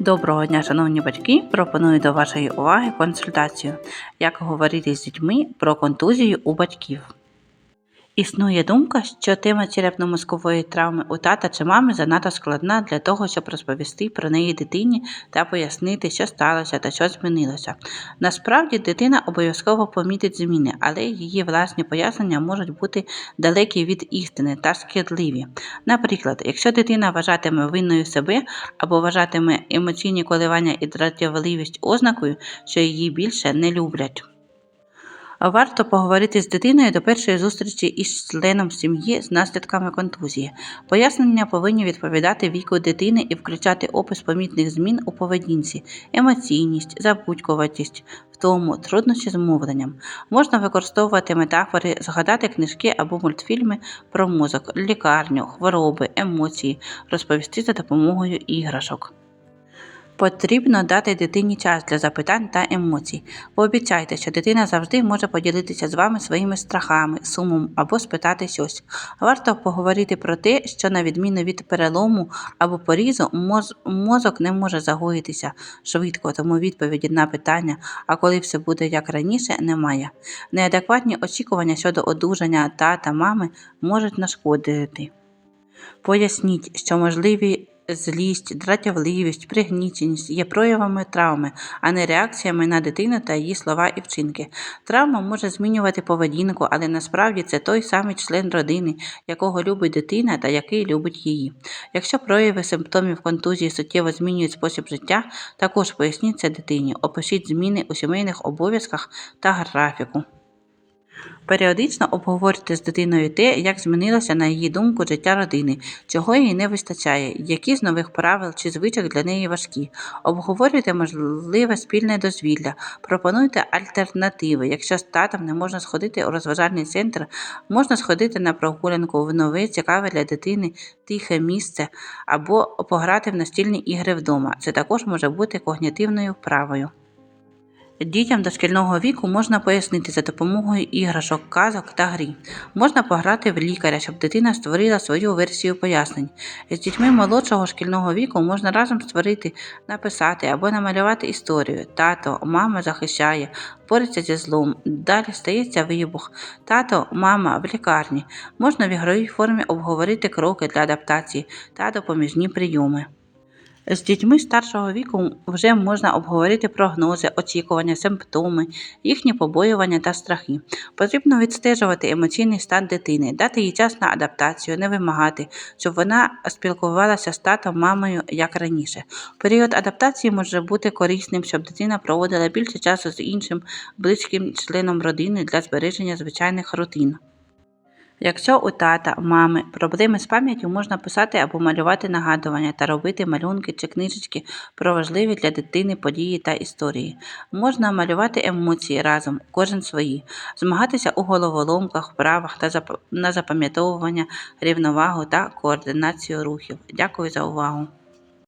Доброго дня, шановні батьки! Пропоную до вашої уваги консультацію, як говорити з дітьми про контузію у батьків. Існує думка, що тема черепно-мозкової травми у тата чи мами занадто складна для того, щоб розповісти про неї дитині та пояснити, що сталося та що змінилося. Насправді дитина обов'язково помітить зміни, але її власні пояснення можуть бути далекі від істини та шкідливі. Наприклад, якщо дитина вважатиме винною себе або вважатиме емоційні коливання і дратівливість ознакою, що її більше не люблять. Варто поговорити з дитиною до першої зустрічі із членом сім'ї з наслідками контузії. Пояснення повинні відповідати віку дитини і включати опис помітних змін у поведінці, емоційність, забудькуватість, втому, труднощі з мовленням. Можна використовувати метафори, згадати книжки або мультфільми про мозок, лікарню, хвороби, емоції, розповісти за допомогою іграшок. Потрібно дати дитині час для запитань та емоцій. Пообіцяйте, що дитина завжди може поділитися з вами своїми страхами, сумом або спитати щось. Варто поговорити про те, що на відміну від перелому або порізу, моз- мозок не може загоїтися швидко, тому відповіді на питання, а коли все буде як раніше, немає. Неадекватні очікування щодо одужання тата мами можуть нашкодити. Поясніть, що можливі злість, дратівливість, пригніченість є проявами травми, а не реакціями на дитину та її слова і вчинки. Травма може змінювати поведінку, але насправді це той самий член родини, якого любить дитина та який любить її. Якщо прояви симптомів контузії суттєво змінюють спосіб життя, також поясніть це дитині, опишіть зміни у сімейних обов'язках та графіку. Періодично обговорюйте з дитиною те, як змінилося на її думку життя родини, чого їй не вистачає, які з нових правил чи звичок для неї важкі. Обговорюйте можливе спільне дозвілля, пропонуйте альтернативи. Якщо з татом не можна сходити у розважальний центр, можна сходити на прогулянку в нове, цікаве для дитини тихе місце або пограти в настільні ігри вдома. Це також може бути когнітивною вправою. Дітям дошкільного віку можна пояснити за допомогою іграшок, казок та грі. Можна пограти в лікаря, щоб дитина створила свою версію пояснень. З дітьми молодшого шкільного віку можна разом створити, написати або намалювати історію. Тато, мама захищає, бореться зі злом. Далі стається вибух. Тато, мама в лікарні. Можна в ігровій формі обговорити кроки для адаптації та допоміжні прийоми. З дітьми старшого віку вже можна обговорити прогнози, очікування, симптоми, їхні побоювання та страхи. Потрібно відстежувати емоційний стан дитини, дати їй час на адаптацію, не вимагати, щоб вона спілкувалася з татом, мамою як раніше. Період адаптації може бути корисним, щоб дитина проводила більше часу з іншим близьким членом родини для збереження звичайних рутин. Якщо у тата, мами проблеми з пам'яттю, можна писати або малювати нагадування та робити малюнки чи книжечки про важливі для дитини події та історії. Можна малювати емоції разом, кожен свої, змагатися у головоломках, вправах та на запам'ятовування, рівновагу та координацію рухів. Дякую за увагу!